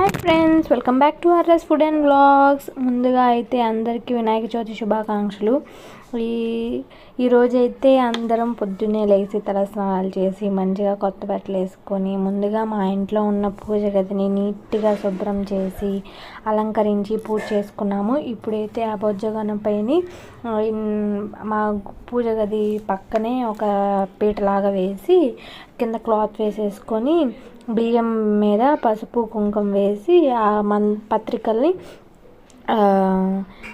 Hi friends welcome back to RS food and blogs ముందుగా అయితే అందరికీ వినాయక చవితి శుభాకాంక్షలు. ఈ ఈరోజైతే అందరం పొద్దున్నే లేచి తలస్నానాలు చేసి మంచిగా కొత్త బట్టలు వేసుకొని ముందుగా మా ఇంట్లో ఉన్న పూజ గదిని నీట్గా శుభ్రం చేసి అలంకరించి పూజ చేసుకున్నాము. ఇప్పుడైతే ఆ బొజ్జగనపైని మా పూజ గది పక్కనే ఒక పీటలాగా వేసి కింద క్లాత్ వేసేసుకొని బియ్యం మీద పసుపు కుంకుమ వేసి ఆ మన్ పత్రికల్ని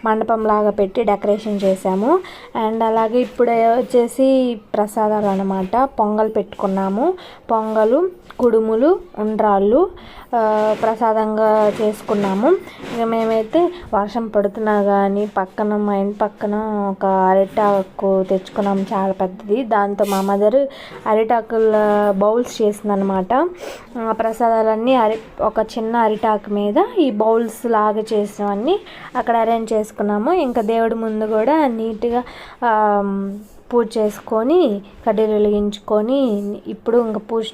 మండపం లాగా పెట్టి డెకరేషన్ చేసాము అండ్ అలాగే ఇప్పుడు వచ్చేసి ప్రసాదాలు అనమాట పొంగల్ పెట్టుకున్నాము. పొంగలు కుడుములు ఉండ్రాళ్ళు ప్రసాదంగా చేసుకున్నాము. ఇక మేమైతే వర్షం పడుతున్నా కానీ పక్కన మా ఇంటి పక్కన ఒక అరిటాకు తెచ్చుకున్నాము. చాలా పెద్దది. దాంతో మా మదర్ అరిటాకుల బౌల్స్ చేసిందనమాట ప్రసాదాలన్నీ అరి ఒక చిన్న అరిటాకు మీద ఈ బౌల్స్ లాగా చేసినవన్నీ అక్కడ అరేంజ్ చేసుకున్నాము. ఇంకా దేవుడి ముందు కూడా నీట్గా పూజ చేసుకొని కడ్డీలు వెలిగించుకొని ఇప్పుడు ఇంకా పూజ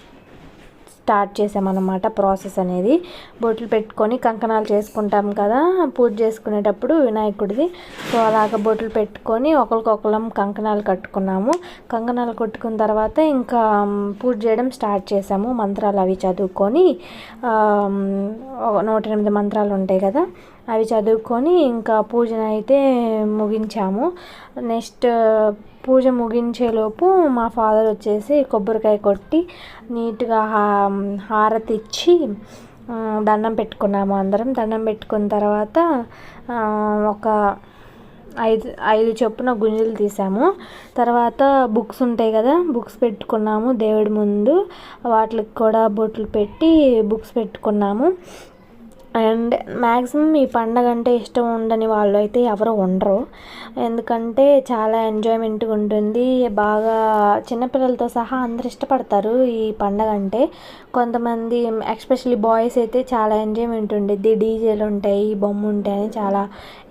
స్టార్ట్ చేసామన్నమాట ప్రాసెస్ అనేది. బొట్లు పెట్టుకొని కంకణాలు చేసుకుంటాం కదా పూజ చేసుకునేటప్పుడు వినాయకుడిది. సో అలాగ బొట్లు పెట్టుకొని ఒకరికొకరం కంకణాలు కట్టుకున్నాము. కంకణాలు కట్టుకున్న తర్వాత ఇంకా పూజ చేయడం స్టార్ట్ చేసాము. మంత్రాలు అవి చదువుకొని నూట ఎనిమిది మంత్రాలు ఉంటాయి కదా అవి చదువుకొని ఇంకా పూజను అయితే ముగించాము. నెక్స్ట్ పూజ ముగించేలోపు మా ఫాదర్ వచ్చేసి కొబ్బరికాయ కొట్టి నీట్గా హారతి ఇచ్చి దండం పెట్టుకున్నాము అందరం. దండం పెట్టుకున్న తర్వాత ఒక ఐదు ఐదు చొప్పున గుంజలు తీసాము. తర్వాత బుక్స్ ఉంటాయి కదా బుక్స్ పెట్టుకున్నాము దేవుడి ముందు. వాటికి కూడా బొట్లు పెట్టి బుక్స్ పెట్టుకున్నాము. అండ్ మ్యాక్సిమం ఈ పండగ అంటే ఇష్టం ఉండని వాళ్ళు అయితే ఎవరు ఉండరు. ఎందుకంటే చాలా ఎంజాయ్మెంట్గా ఉంటుంది. బాగా చిన్నపిల్లలతో సహా అందరు ఇష్టపడతారు ఈ పండగ అంటే. కొంతమంది ఎక్స్పెషల్లీ బాయ్స్ అయితే చాలా ఎంజాయ్మెంట్ ఉంటుంది. డీజేలు ఉంటాయి బొమ్మ ఉంటాయని చాలా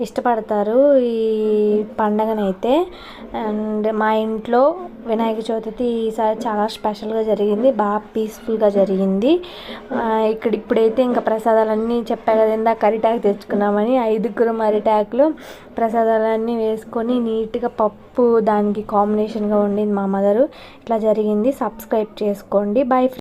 ఇష్టపడతారు ఈ పండగనైతే. అండ్ మా ఇంట్లో వినాయక చవితి ఈసారి చాలా స్పెషల్గా జరిగింది. బాగా పీస్ఫుల్గా జరిగింది. ఇక్కడ ఇప్పుడైతే ఇంకా ప్రసాదాలన్నీ చెప్పా కదా ఇందాక అరిటాకు తెచ్చుకున్నామని. ఐదుగురం అరిటాకులు ప్రసాదాలన్నీ వేసుకొని నీట్గా పప్పు దానికి కాంబినేషన్గా వండింది మా మదరు ఇట్లా జరిగింది. సబ్స్క్రైబ్ చేసుకోండి. బై